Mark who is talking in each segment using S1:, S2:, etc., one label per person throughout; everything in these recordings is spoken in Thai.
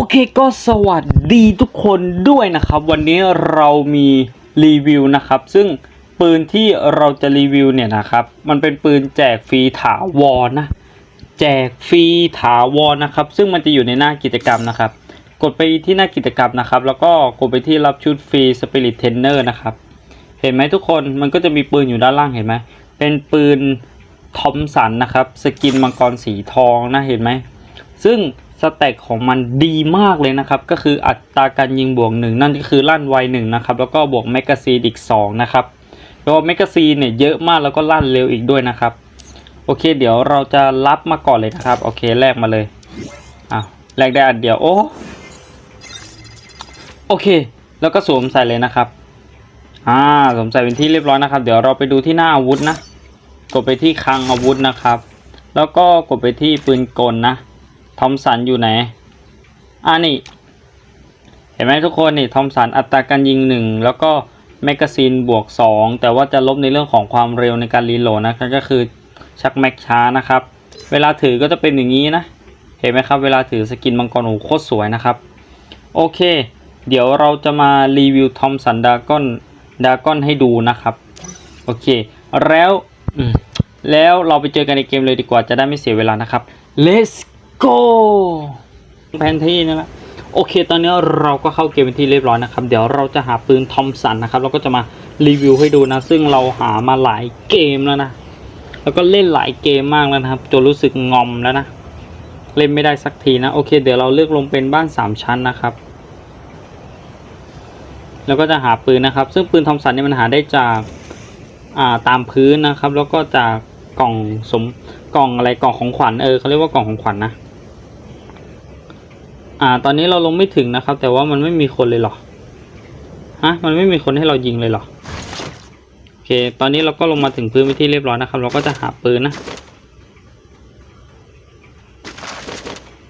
S1: อเคก็สวัสดีทุกคนด้วยนะครับ วันนี้เรามีรีวิวนะครับ ซึ่งปืนที่เราจะรีวิวเนี่ยนะครับ มันเป็นปืนแจกฟรีถาวรนะ แจกฟรีถาวรนะครับ ซึ่งมันจะอยู่ในหน้ากิจกรรมนะครับ กดไปที่หน้ากิจกรรมนะครับ แล้วก็กดไปที่รับชุดฟรีสปิริตเทนเนอร์นะครับ เห็นไหมทุกคนมันก็จะมีปืนอยู่ด้านล่างเห็นไหมเป็นปืนทอมสันนะครับ สกินมังกรสีทองนะเห็นไหมซึ่ง สเต็กของมันดีมากเลยนะครับ ก็คืออัตราการยิงบวกหนึ่งนั่นก็คือลั่นไวหนึ่งนะครับ แล้วก็บวกแมกกาซีนอีกสองนะครับแล้วแมกกาซีนเนี่ยเยอะมากแล้วก็ลั่นเร็วอีกด้วยนะครับ โอเค เดี๋ยวเราจะรับมาก่อนเลยนะครับ โอเคแลกมาเลยอ้าวแลกได้อันเดียวโอ้โอเค แล้วก็สวมใส่เลยนะครับอ่าสวมใส่เป็นที่เรียบร้อยนะครับ เดี๋ยวเราไปดูที่หน้าอาวุธนะ กดไปที่คลังอาวุธนะครับ แล้วก็กดไปที่ปืนกลนะ ทอมสันอยู่ไหนอ่านี่ เห็นไหมทุกคนนี่ทอมสันอัตราการยิงหนึ่งแล้วก็แมกกาซีนบวกสองแต่ว่าจะลบในเรื่องของความเร็วในการรีโหลดนะครับก็คือชักแม็กช้านะครับ เวลาถือก็จะเป็นอย่างนี้นะ เห็นไหมครับ เวลาถือสกินมังกรโอ้โคตรสวยนะครับ โอเค เดี๋ยวเราจะมารีวิวทอมสันดากอนดากอนให้ดูนะครับ โอเค แล้วแล้วเราไปเจอกันในเกมเลยดีกว่าจะได้ไม่เสียเวลานะครับ let's go แผนที่นี่แหละโอเค ตอนนี้เราก็เข้าเกมเป็นที่เรียบร้อยนะครับ เดี๋ยวเราจะหาปืนทอมสันนะครับแล้วก็จะมารีวิวให้ดูนะ ซึ่งเราหามาหลายเกมแล้วนะ แล้วก็เล่นหลายเกมมากแล้วนะครับ จนรู้สึกงอมแล้วนะ เล่นไม่ได้สักทีนะ โอเค เดี๋ยวเราเลือกลงเป็นบ้านสามชั้นนะครับ แล้วก็จะหาปืนนะครับ ซึ่งปืนทอมสันเนี่ยมันหาได้จากอ่าตามพื้นนะครับ แล้วก็จากกล่องสมกล่องอะไรกล่องของขวัญเออเขาเรียกว่ากล่องของขวัญนะ อ่า ตอนนี้เราลงไม่ถึงนะครับ แต่ว่ามันไม่มีคนเลยเหรอ ฮะ มันไม่มีคนให้เรายิงเลยเหรอ โอเค ตอนนี้เราก็ลงมาถึงพื้นไปที่เรียบร้อยนะครับ เราก็จะหาปืนนะ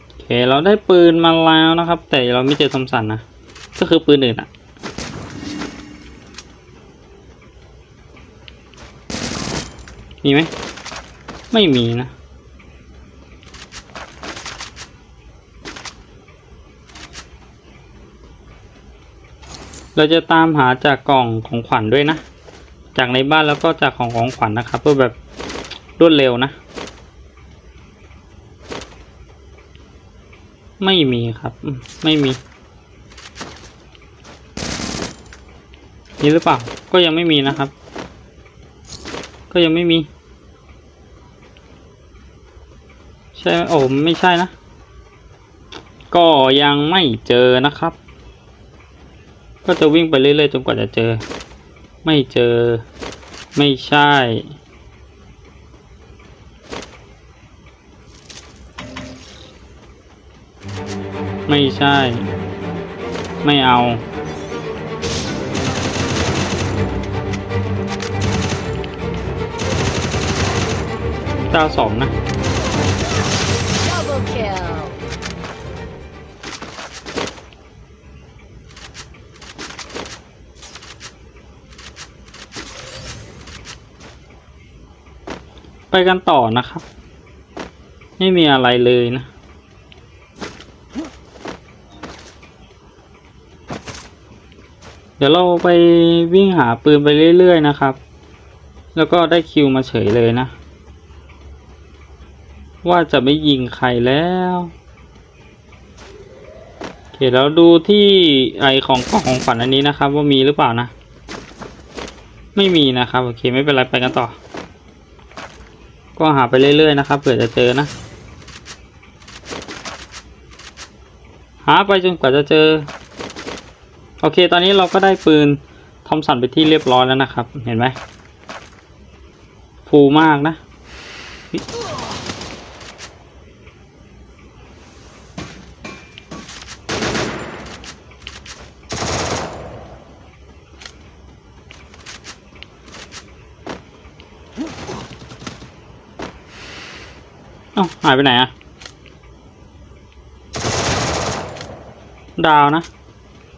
S1: โอเค เราได้ปืนมาแล้วนะครับ แต่เราไม่เจอทอมสันนะ ก็คือปืนอื่นอะมีไหม ไม่มีนะ เราจะตามหาจากกล่องของขวัญด้วยนะ จากในบ้านแล้วก็จากของของขวัญนะครับ เพื่อแบบรวดเร็วนะ ไม่มีครับ ไม่มีมีหรือเปล่า ก็ยังไม่มีนะครับ ก็ยังไม่มี ใช่โอ้ไม่ใช่นะ ก็ยังไม่เจอนะครับ ก็จะวิ่งไปเรื่อยๆจนกว่าจะเจอ ไม่เจอ ไม่ใช่ ไม่ใช่ ไม่เอา เก้าสองนะ ไปกันต่อนะครับ ไม่มีอะไรเลยนะ เดี๋ยวเราไปวิ่งหาปืนไปเรื่อยๆนะครับ แล้วก็ได้คิวมาเฉยเลยนะ ว่าจะไม่ยิงใครแล้วโอเคแล้วดูที่ไอของกล่องของขวัญอันนี้นะครับ ว่ามีหรือเปล่านะ ไม่มีนะครับ โอเคไม่เป็นไรไปกันต่อ ก็หาไปเรื่อยๆนะครับเผื่อจะเจอนะ หาไปจนกว่าจะเจอ โอเค ตอนนี้เราก็ได้ปืนทอมสันไปที่เรียบร้อยแล้วนะครับ เห็นไหมฟูมากนะ อ้าหายไปไหนอะดาวนะ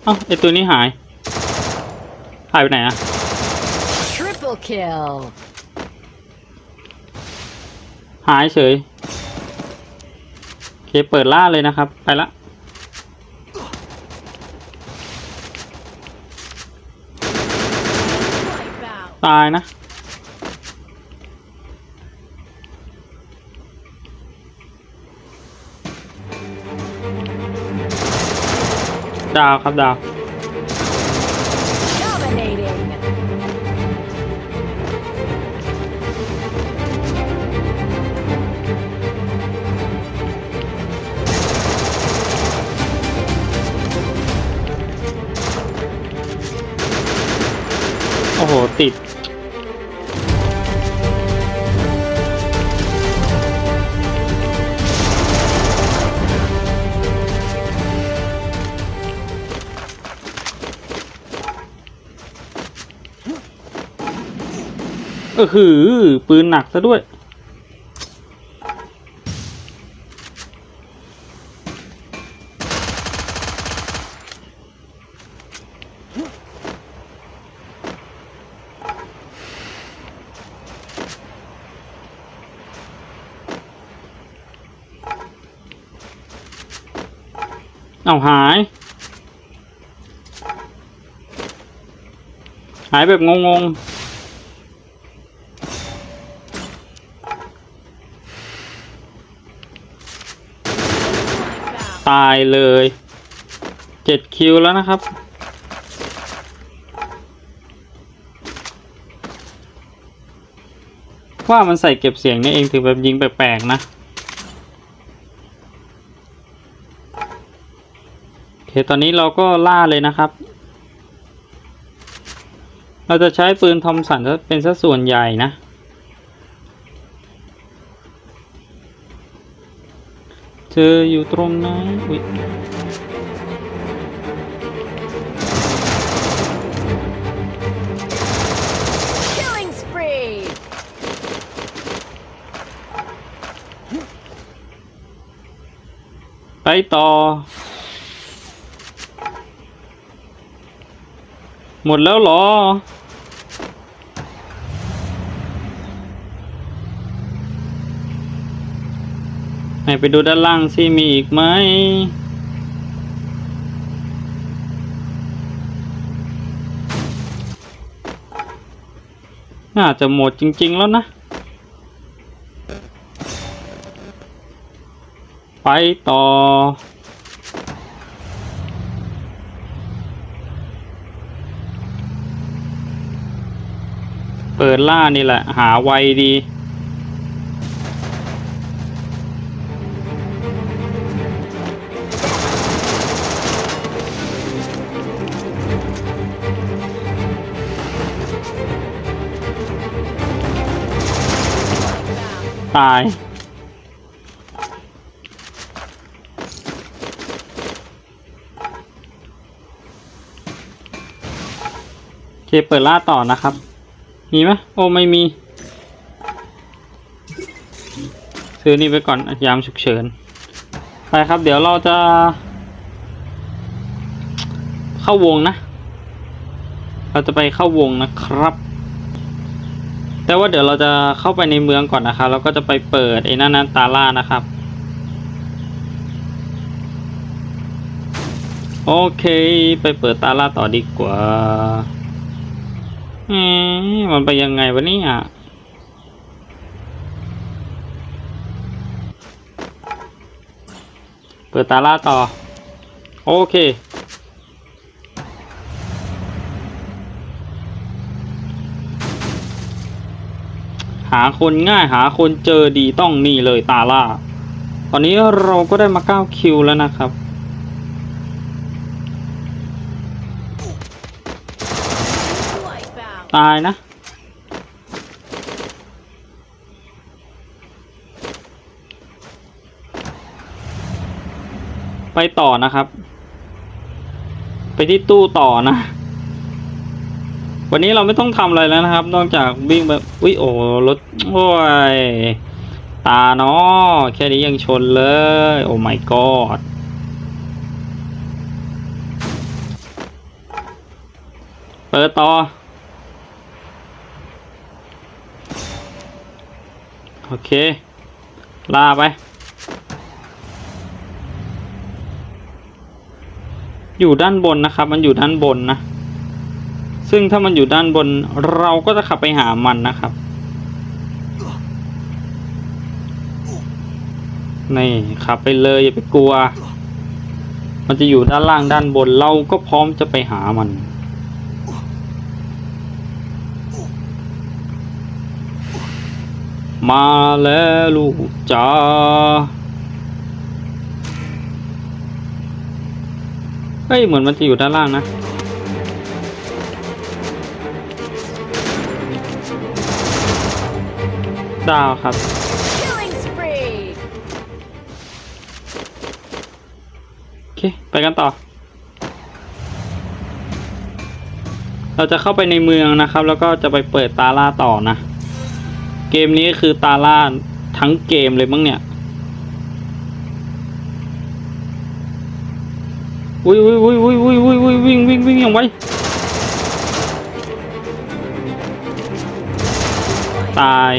S1: เอ้าไอตัวนี้หาย หายไปไหนอะ
S2: Triple kill
S1: หายเฉย โอเค เปิดล่าเลยนะครับ ไปละ ตายนะ ดาวครับดาว
S2: Dominating.
S1: โอ้โห ติด ออหือปืนหนักซะด้วย เอาหาย หายแบบงงๆ ตายเลยเจ็ดคิวแล้วนะครับ ว่ามันใส่เก็บเสียงนี่เองถือแบบยิงแปลกๆนะ โอเค ตอนนี้เราก็ล่าเลยนะครับ เราจะใช้ปืนทอมสันเป็นสัดส่วนใหญ่นะ เธ ออยู่ตรงนั้นอุ๊ย
S2: Killing spree.
S1: ไปต่อ หมดแล้วเหรอ ไหนไปดูด้านล่างสิมีอีกไหมน่าจะหมดจริง ๆ แล้วนะ ไปต่อ เปิดล่านี่แหละ หาไวดี ตาย โอเค เปิดล่าต่อนะครับ มีไหมโอ้ ไม่มี ซื้อนี่ไปก่อน ยามฉุกเฉิน ไปครับ เดี๋ยวเราจะ เข้าวงนะ เราจะไปเข้าวงนะครับ แต่ว่าเดี๋ยวเราจะเข้าไปในเมืองก่อนนะครับแล้วก็จะไปเปิดไอ้นั่นนะตาล่านะครับ โอเค ไปเปิดตาล่าต่อดีกว่าเอ๊มันไปยังไงวะเนี่ยเปิดตาล่าต่อ โอเค หาคนง่ายหาคนเจอดีต้องนี่เลยตาล่า ตอนนี้เราก็ได้มา9คิวแล้วนะครับ ตายนะไปต่อนะครับ ไปที่ตู้ต่อนะ วันนี้เราไม่ต้องทำอะไรแล้วนะครับ นอกจากวิ่งแบบอุ้ยโอ้รถโอ้ยตาเนาะแค่นี้ยังชนเลย โอ้ my god เปิดต่อ โอเค ลาไป อยู่ด้านบนนะครับ มันอยู่ด้านบนนะ ซึ่งถ้ามันอยู่ด้านบนเราก็จะขับไปหามันนะครับ นี่ขับไปเลยอย่าไปกลัว มันจะอยู่ด้านล่างด้านบนเราก็พร้อมจะไปหามัน มาแล้วลูกจ้าเฮ้ยเหมือนมันจะอยู่ด้านล่างนะ ดาวครับ
S2: Killing spree.
S1: โอเค ไปกันต่อ เราจะเข้าไปในเมืองนะครับ แล้วก็จะไปเปิดตาล่าต่อนะ เกมนี้คือตาล่าทั้งเกมเลยมั้งเนี่ย อุ้ยอุ้ยอุ้ยอุ้ยอุ้ยอุ้ยอุ้ยวิ่งวิ่งวิ่งอย่างไวตาย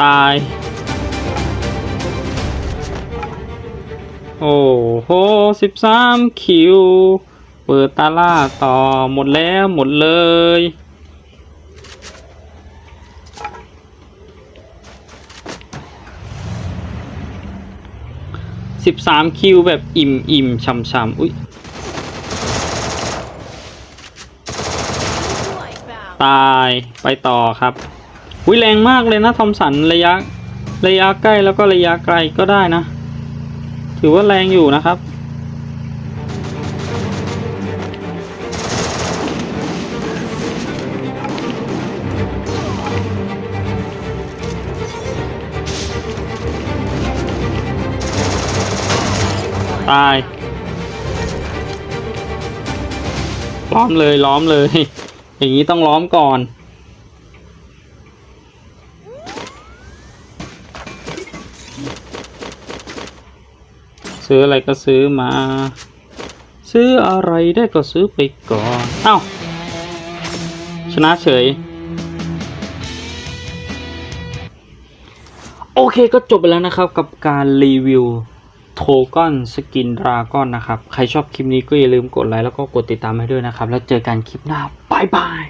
S1: ตาย โอ้โหสิบสามคิว เปิดตาล่าต่อหมดแล้วหมดเลย สิบสามคิวแบบอิ่มอิ่มช่ำช่ำๆอุ้ยตายไปต่อครับ อุ้ยแรงมากเลยนะทอมสันระยะระยะใกล้แล้วก็ระยะไกลก็ได้นะ ถือว่าแรงอยู่นะครับ ตาย ล้อมเลยล้อมเลย อย่างนี้ต้องล้อมก่อน ซื้ออะไรก็ซื้อมา ซื้ออะไรได้ก็ซื้อไปก่อน เอ้า ชนะเฉย โอเคก็จบไปแล้วนะครับกับการรีวิวโทก้อนสกินดราก้อนนะครับ ใครชอบคลิปนี้ก็อย่าลืมกดไลค์แล้วก็กดติดตามให้ด้วยนะครับ แล้วเจอกันคลิปหน้าบายบาย